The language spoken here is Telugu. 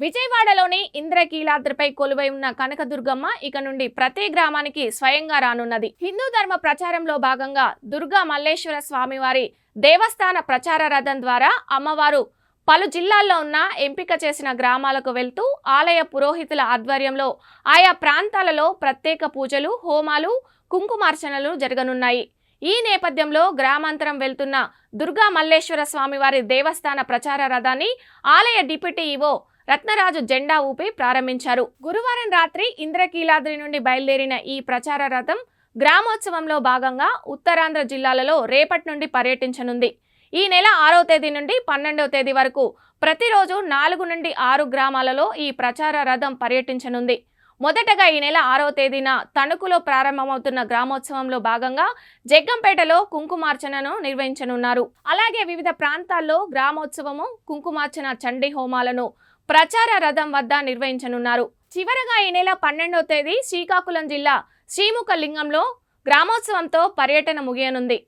విజయవాడలోని ఇంద్రకీలాద్రిపై కొలువై ఉన్న కనకదుర్గమ్మ ఇక నుండి ప్రతి గ్రామానికి స్వయంగా రానున్నది. హిందూ ధర్మ ప్రచారంలో భాగంగా దుర్గా మల్లేశ్వర స్వామివారి దేవస్థాన ప్రచార రథం ద్వారా అమ్మవారు పలు జిల్లాల్లో ఉన్న ఎంపిక చేసిన గ్రామాలకు వెళ్తూ ఆలయ పురోహితుల ఆధ్వర్యంలో ఆయా ప్రాంతాలలో ప్రత్యేక పూజలు హోమాలు కుంకుమార్చనలు జరగనున్నాయి. ఈ నేపథ్యంలో గ్రామాంతరం వెళ్తున్న దుర్గా మల్లేశ్వర స్వామివారి దేవస్థాన ప్రచార రథాన్ని ఆలయ డిప్యూటీ ఈవో రత్నరాజు జెండా ఊపి ప్రారంభించారు. గురువారం రాత్రి ఇంద్రకీలాద్రి నుండి బయలుదేరిన ఈ ప్రచార రథం గ్రామోత్సవంలో భాగంగా ఉత్తరాంధ్ర జిల్లాలలో రేపటి నుండి పర్యటించనుంది. ఈ నెల ఆరో తేదీ నుండి పన్నెండవ తేదీ వరకు ప్రతిరోజు నాలుగు నుండి ఆరు గ్రామాలలో ఈ ప్రచార రథం పర్యటించనుంది. మొదటగా ఈ నెల ఆరో తేదీన తణుకులో ప్రారంభమవుతున్న గ్రామోత్సవంలో భాగంగా జగ్గంపేటలో కుంకుమార్చనను నిర్వహించనున్నారు. అలాగే వివిధ ప్రాంతాల్లో గ్రామోత్సవము కుంకుమార్చన చండీ హోమాలను ప్రచార రథం వద్ద నిర్వహించనున్నారు. చివరగా ఈ నెల పన్నెండవ తేదీ శ్రీకాకుళం జిల్లా శ్రీముఖ లింగంలో గ్రామోత్సవంతో పర్యటన ముగియనుంది.